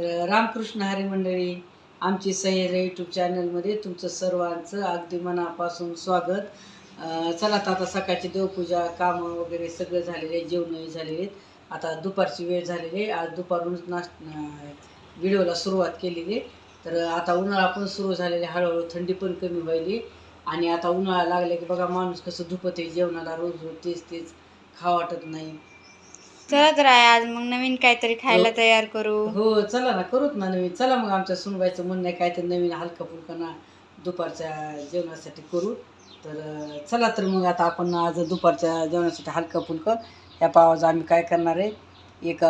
तर रामकृष्ण हरी मंडळी आमची सह्याद्री यूट्यूब चॅनलमध्ये तुमचं सर्वांचं अगदी मनापासून स्वागत. चला आता आता सकाळची देवपूजा कामं वगैरे सगळं झालेले आहे जेवणही झालेले आहेत. आता दुपारची वेळ झालेली आहे. आज दुपारूनच नाश व्हिडिओला सुरुवात केलेली आहे. तर आता उन्हाळा पण सुरू झालेली आहे. हळूहळू थंडी पण कमी व्हायली आणि आता उन्हाळा लागला की बघा माणूस कसं धुपत आहे जेवणाला रोज रोज तेच तेच खा वाटत नाही. चला तर आहे आज मग नवीन काहीतरी खायला हो. तयार करू. हो चला ना करूत ना नवीन. चला मग आमच्या सुनबाईचं म्हणणं आहे काय तर नवीन हलका फुलका ना दुपारच्या जेवणासाठी करू. तर चला तर मग आता आपण आज दुपारच्या जेवणासाठी हलका फुलकं. ह्या पावाचं आम्ही काय करणार आहे? एक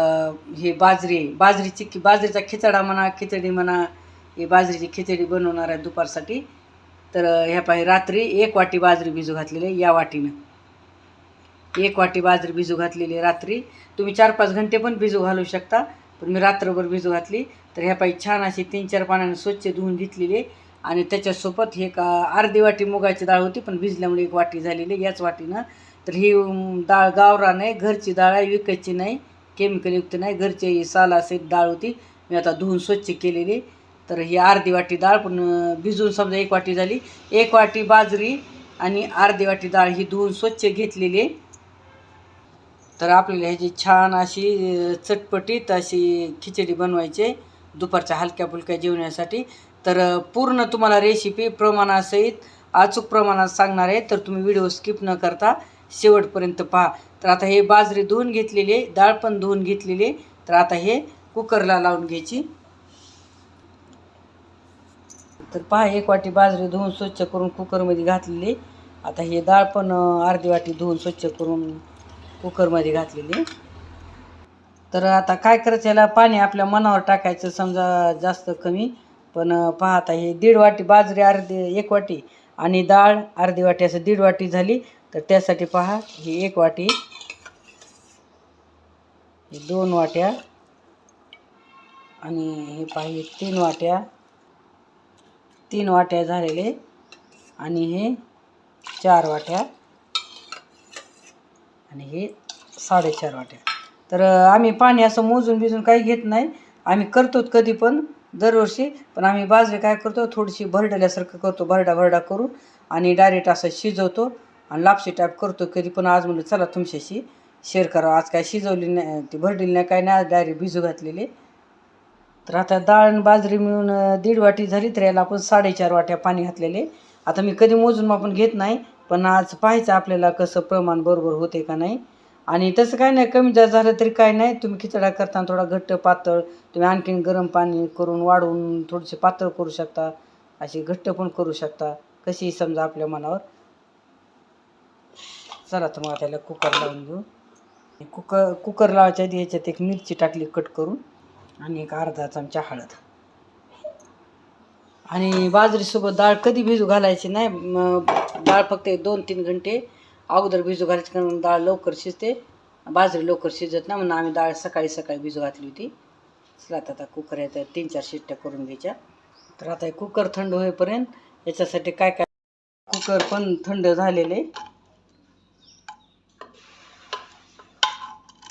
हे बाजरी. बाजरीची की बाजरीचा खिचडा म्हणा खिचडी म्हणा ही बाजरीची खिचडी बनवणार आहे दुपारसाठी. तर ह्या पाहि रात्री एक वाटी बाजरी भिजू घातलेली आहे या वाटीनं. एक वाटी बाजरी भिजू घातलेली आहे रात्री. तुम्ही चार पाच घंटे पण भिजू घालू शकता. पण मी रात्रभर भिजू घातली. तर ह्यापाई छान अशी तीन चार पाण्याने स्वच्छ धुवून घेतलेली आणि त्याच्यासोबत हे का अर्धी वाटी मुगाची डाळ होती पण भिजल्यामुळे एक वाटी झालेली आहे. याच वाटीनं. तर ही डाळ गावरा नाही घरची डाळ आहे विकायची नाही केमिकलयुक्त नाही. घरची साल असेल डाळ होती. मी आता धुवून स्वच्छ केलेली तर ही अर्धी वाटी डाळ पण भिजून समजा एक वाटी झाली. एक वाटी बाजरी आणि अर्धी वाटी डाळ ही धुवून स्वच्छ घेतलेली आहे. तर आपल्याला ह्याची छान अशी चटपटीत अशी खिचडी बनवायची दुपारच्या हलक्या फुलक्या जेवण्यासाठी. तर पूर्ण तुम्हाला रेसिपी प्रमाणासहित अचूक प्रमाणात सांगणार आहे. तर तुम्ही व्हिडिओ स्किप न करता शेवटपर्यंत पहा. तर आता हे बाजरी धुवून घेतलेली डाळ पण धुवून घेतलेली तर आता हे कुकरला लावून घ्यायची. तर पहा एक वाटी बाजरी धुवून स्वच्छ करून कुकरमध्ये घातलेली आता हे डाळ पण अर्धी वाटी धुवून स्वच्छ करून कुकरमध्ये घातलेली तर आता काय करायचं याला पाणी आपल्या मनावर टाकायचं समजा जास्त कमी. पण पाहता आता हे दीड वाटी बाजरी अर्धी एक वाटी आणि डाळ अर्धी वाटी असं दीड वाटी झाली. तर त्यासाठी पहा ही एक वाटी ही दोन वाट्या आणि हे पाहिजे तीन वाट्या तीन वाट्या झालेले. आणि हे चार वाट्या आणि हे साडेचार वाट्या. तर आम्ही पाणी असं मोजून बिजून काही घेत नाही. आम्ही करतो कधी पण दरवर्षी. पण आम्ही बाजरी काय करतो थोडीशी भरडल्यासारखं करतो भरडा भरडा करून. आणि डायरेक्ट असं शिजवतो. आणि लापशी टाईप करतो कधी पण. आज म्हणलं चला तुमच्याशी शेअर करा आज काय शिजवली नाही ती भरडली नाही काय नाही आज डायरेक्ट भिजू घातलेली. तर आता डाळ आणि बाजरी मिळून दीड वाटी झाली तर याला आपण साडेचार वाट्या पाणी घातलेले. आता मी कधी मोजून आपण घेत नाही. पण आज पाहायचं आपल्याला कसं प्रमाण बरोबर होते का नाही. आणि तसं काय नाही कमी जास्त झालं तरी काय नाही. तुम्ही खिचडा करताना थोडा घट्ट पातळ तुम्ही आणखीन गरम पाणी करून वाढवून थोडेसे पातळ करू शकता. अशी घट्ट पण करू शकता. कशी समजा आपल्या मनावर. चला तर मग त्याला कुकर लावून घेऊ. कुकर कुकर लावायच्या आधी ह्याच्यात एक मिरची टाकली कट करून. आणि एक अर्धा चमचा हळद. आणि बाजरीसोबत डाळ कधी भिजू घालायची नाही डाळ फक्त एक दोन तीन घंटे अगोदर भिजू घालायची कारण डाळ लवकर शिजते. बाजरी लवकर शिजत नाही म्हणून आम्ही डाळ सकाळी सकाळी भिजू घातली होती. चला आता आता कुकर तर तीन चार शिट्ट्या करून घ्यायच्या. तर आता हे कुकर थंड होईपर्यंत याच्यासाठी काय काय कुकर पण थंड झालेले.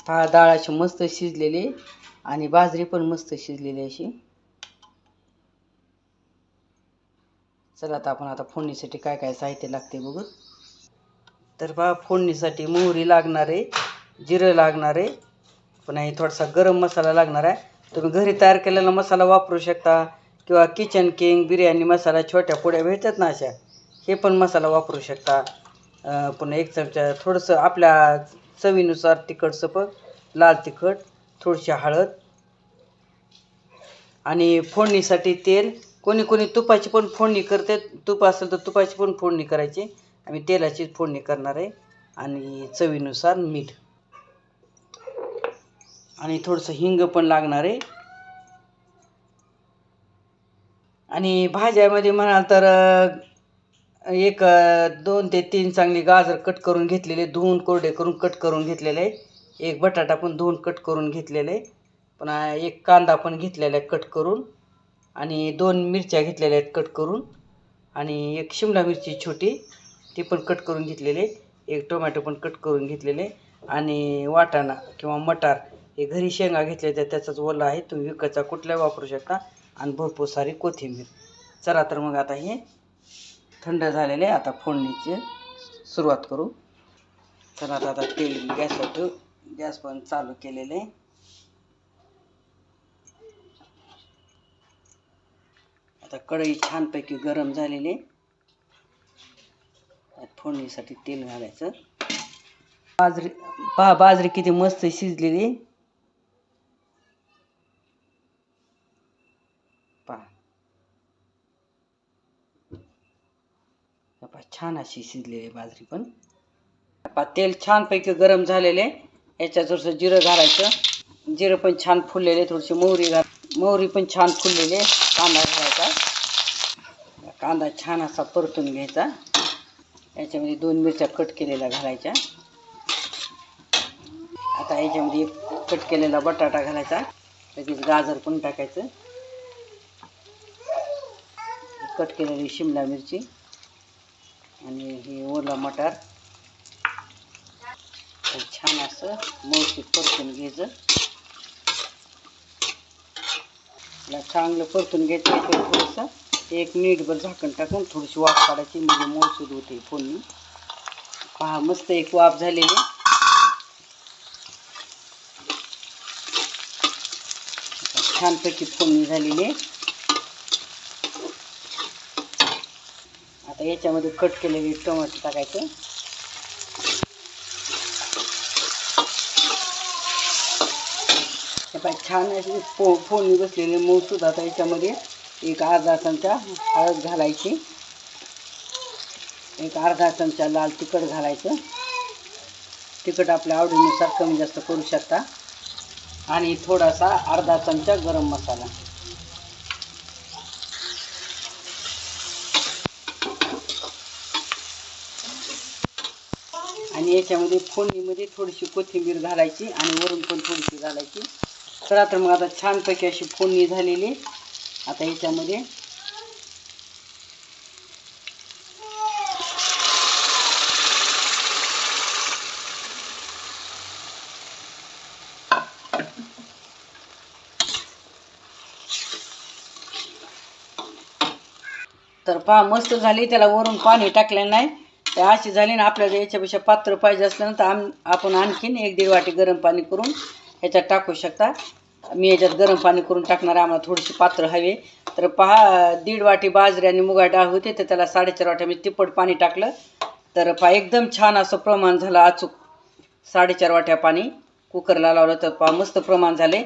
डाळ अशी मस्त शिजलेली आणि बाजरी पण मस्त शिजलेली अशी. चला आता आपण आता फोडणीसाठी काय काय साहित्य लागते बघू. तर पहा फोडणीसाठी मोहरी लागणार आहे जिरं लागणार आहे पुन्हा हे थोडासा गरम मसाला लागणार आहे. तुम्ही घरी तयार केलेला मसाला वापरू शकता किंवा किचन किंग बिर्याणी मसाला छोट्या पुड्या भेटतात ना अशा हे पण मसाला वापरू शकता. पुन्हा एक चमचा थोडंसं आपल्या चवीनुसार तिखटचं पण लाल तिखट थोडीशी हळद आणि फोडणीसाठी तेल कोणी कोणी तुपाची पण फोडणी करते. तूप असेल तर तुपाची पण फोडणी करायची. आम्ही तेलाची फोडणी करणार आहे. आणि चवीनुसार मीठ. आणि थोडंसं हिंग पण लागणार आहे. आणि भाज्यामध्ये म्हणाल तर एक दोन ते तीन चांगली गाजर कट करून घेतलेले धुवून कोरडे करून कट करून घेतलेले. आहे एक बटाटा पण धुवून कट करून घेतलेले. आहे पण एक कांदा पण घेतलेला आहे कट करून. आणि दोन मिरच्या घेतलेल्या आहेत कट करून. आणि एक शिमला मिरची छोटी ती पण कट करून घेतलेली एक टोमॅटो पण कट करून घेतलेले आणि वाटाणा किंवा मटार हे घरी शेंगा घेतले तर त्याचाच ओला आहे. तुम्ही विकतचा कुठल्याही वापरू शकता. आणि भरपूर सारी कोथिंबीर. चला तर मग आता हे थंड झालेले आता फोडणीची सुरुवात करू. चला आता आता तेल गॅसवर गॅस पण चालू केलेले आता कढई छानपैकी गरम झालेली आहे. फोडणीसाठी तेल घालायचं. बाजरी पहा बाजरी किती मस्त शिजलेली पहा. पहा छान अशी शिजलेली आहे बाजरी पण. पहा तेल छानपैकी गरम झालेले याच्यात थोडंसं जिरं घालायचं. जिरं पण छान फुललेले थोडीशी मोहरी घाल मोहरी पण छान फुललेली आहे. कांदा घालायचा कांदा छान असा परतून घ्यायचा. याच्यामध्ये दोन मिरच्या कट केलेल्या घालायच्या. आता याच्यामध्ये एक कट केलेला बटाटा घालायचा. लगेच गाजर पण टाकायचं. कट केलेली शिमला मिरची आणि हे ओला मटार. हे छान असं मौसूद परतून घ्यायचं. याला चांगलं परतून घ्यायचं याच्यावर थोडंसं. एक मिनिटभर झाकण टाकून थोडीशी वाफ काढायची म्हणजे मौसूद होते फोडणी. पहा मस्त एक वाफ झालेली छानपैकी फोडणी झालेली आहे. आता याच्यामध्ये कट केलेली टोमॅटो टाकायचं हे पाय छान अशी फो फोडणी बसलेली मूळसूद आता याच्यामध्ये. एक अर्धा चमचा हळद घालायची. एक अर्धा चमचा लाल तिखट घालायचं. तिखट आपल्या आवडीनुसार कमी जास्त करू शकता. आणि थोडासा अर्धा चमचा गरम मसाला. आणि याच्यामध्ये फोडणीमध्ये थोडीशी कोथिंबीर घालायची आणि वरून पण थोडीशी घालायची. तर आता मग आता छानपैकी अशी फोडणी झालेली आता याच्यामध्ये तर पहा मस्त झाली. त्याला वरून पाणी टाकलं नाही. तर अशी झाली ना आपल्याला याच्यापेक्षा पात्र पाहिजे असलं ना तर आम आपण आणखीन एक दीड वाटी गरम पाणी करून ह्याच्यात टाकू शकता. मी याच्यात गरम पाणी करून टाकणार आम्हाला थोडीशी पात्र हवे. तर पहा दीड वाटी बाजरी आणि मुगा डाळ होते तर त्याला साडेचार वाट्या मी तिप्पट पाणी टाकलं. तर पहा एकदम छान असं प्रमाण झालं अचूक. साडेचार वाट्या पाणी कुकरला लावलं तर पहा मस्त प्रमाण झाले.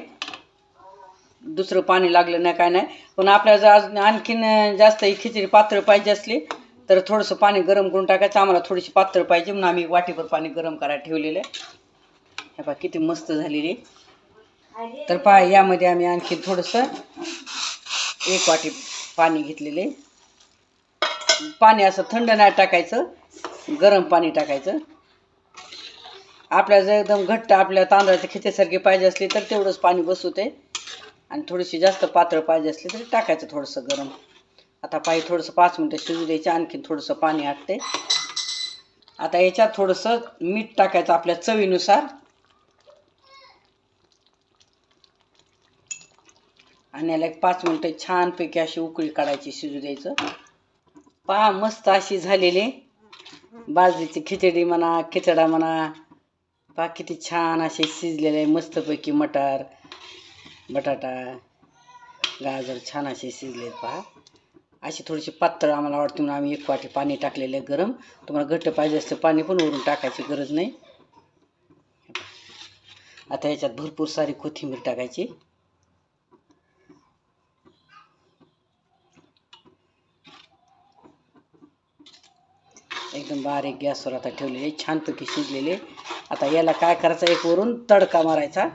दुसरं पाणी लागलं नाही काय नाही. पण आपल्याला जर अजून आणखीन जास्त ही खिचडी पातळ पाहिजे असली तर थोडंसं पाणी गरम करून टाकायचं. आम्हाला थोडीशी पातळ पाहिजे म्हणून आम्ही वाटीभर पाणी गरम करायला ठेवलेलं आहे. हे पहा किती मस्त झालेली. आहे. तर पहा यामध्ये आम्ही आणखी थोडंसं एक वाटी पाणी घेतलेले. पाणी असं थंड नाही टाकायचं गरम पाणी टाकायचं. आपल्याला जर एकदम घट्ट आपल्या तांदळाच्या खिचेसारखी पाहिजे असली तर तेवढंच पाणी बसवते. आणि थोडीशी जास्त पातळ पाहिजे असली तरी टाकायचं थोडंसं गरम. आता पाणी थोडंसं पाच मिनटं शिजू द्यायचं आणखी थोडंसं पाणी आटते. आता याच्यात थोडंसं मीठ टाकायचं आपल्या चवीनुसार. आणि याला एक पाच मिनटं छानपैकी अशी उकळी काढायची शिजू द्यायचं. पहा मस्त अशी झालेली. बाजरीची खिचडी म्हणा खिचडा म्हणा. पहा किती छान असे शिजलेले मस्तपैकी मटार बटाटा गाजर छान असे शिजले पहा. अशी थोडीशी पातळ आम्हाला वाटते म्हणून आम्ही एक वाटी पाणी टाकलेलं आहे गरम. तुम्हाला घट्ट पाहिजे असतं पाणी पण वरून टाकायची गरज नाही. आता याच्यात भरपूर सारी कोथिंबीर टाकायची. एकदम बारीक गॅसवर आता ठेवलेले छानपैकी शिजलेले आता याला काय करायचं एक वरून तडका मारायचा.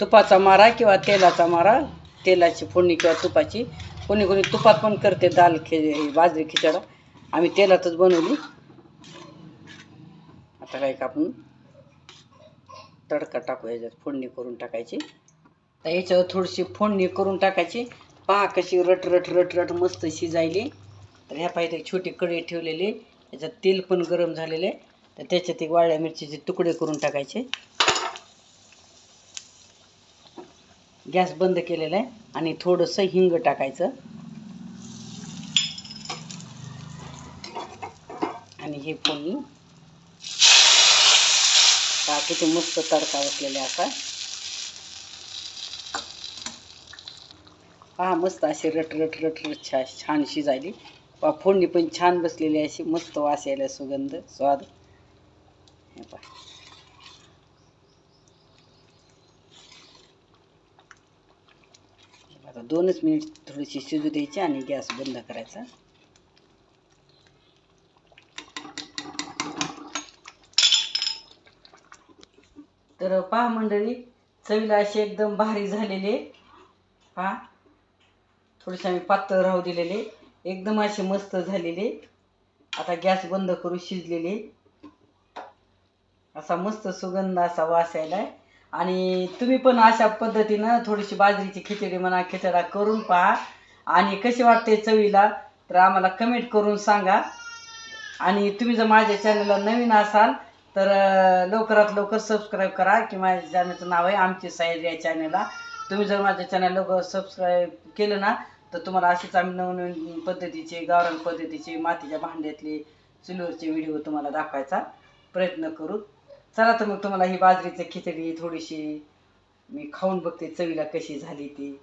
तुपाचा मारा किंवा तेलाचा मारा तेलाची फोडणी किंवा तुपाची. कोणी कोणी तुपात पण करते दाल खि बाजरी खिचडा. आम्ही तेलातच बनवली. आता काय का आपण तडका टाकू याच्यात फोडणी करून टाकायची. तर याच्यावर थोडीशी फोडणी करून टाकायची. पहा कशी रट रट रट रट मस्त शिजायली. तर ह्या पाहिजे छोटी कढई ठेवलेली. याचं तेल पण गरम झालेले तर त्याच्यात एक वाळ्या मिरचीचे तुकडे करून टाकायचे. गॅस बंद केलेला आहे आणि थोडंसं हिंग टाकायचं. आणि हे फोडणी का किती मस्त तडका बसलेला असा पहा मस्त अशी रट रट रट रट छा छान शिजायली. पहा फोडणी पण छान बसलेली अशी मस्त वास यायला सुगंध स्वाद. हे पहा. आता दोनच मिनिट थोडीशी शिजू द्यायची आणि गॅस बंद करायचा. तर पहा मंडळी चवीला अशी एकदम भारी झालेले पहा. थोडेसे आम्ही पातळ राहू दिलेले एकदम असे मस्त झालेले. आता गॅस बंद करू शिजलेले. असा मस्त सुगंध असा वास यायलाय. आणि तुम्ही पण अशा पद्धतीनं थोडीशी बाजरीची खिचडी म्हणा खिचडा करून पहा. आणि कशी वाटते चवीला तर आम्हाला कमेंट करून सांगा. आणि तुम्ही जर माझ्या चॅनलला नवीन असाल तर लवकरात लवकर सबस्क्राईब करा की माझ्या चॅनलचं नाव आहे आमची साईड या चॅनलला तुम्ही जर माझ्या चॅनल लवकर सबस्क्राईब केलं ना तर तुम्हाला असेच आम्ही नवनवीन पद्धतीचे गावरान पद्धतीचे मातीच्या भांड्यातले चुलीवरचे व्हिडिओ तुम्हाला दाखवायचा प्रयत्न करू. चला तर मग तुम्हाला ही बाजरीची खिचडी थोडीशी मी खाऊन बघते चवीला कशी झाली ती.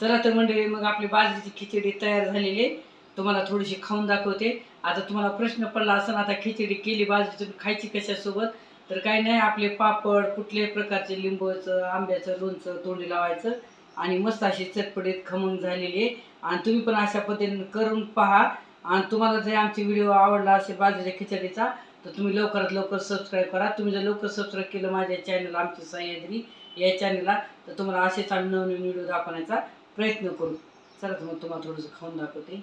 चला तर मंडळी मग आपली बाजरीची खिचडी तयार झालेली. आहे. तुम्हाला थोडीशी खाऊन दाखवते. आता तुम्हाला प्रश्न पडला असं आता खिचडी केली बाजरी तुम्ही खायची कशासोबत? तर काही नाही आपले पापड कुठल्याही प्रकारचे लिंबूचं आंब्याचं लोणचं तोंडी लावायचं आणि मस्त अशी चटपटीत खमंग झालेली आहे. आणि तुम्ही पण अशा पद्धतीने करून पहा. आणि तुम्हाला जर आमची व्हिडिओ आवडला असेल बाजूच्या खिचडीचा तर तुम्ही लवकरात लवकर सबस्क्राईब करा. तुम्ही जर लवकर सबस्क्राईब केलं माझ्या चॅनल आमची सह्याद्री या चॅनलला तर तुम्हाला असेच आम्ही नवनवीन व्हिडिओ दाखवण्याचा प्रयत्न करू. चला तर मग तुम्हाला थोडंसं खाऊन दाखवते.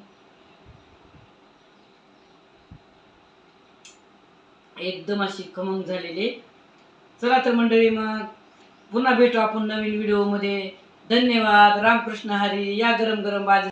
एकदम अशी खमंग झालेली चला तर मंडळी मग पुन्हा भेटू आपण नवीन व्हिडिओमध्ये. धन्यवाद. रामकृष्ण हरी. या गरम गरम बाजरी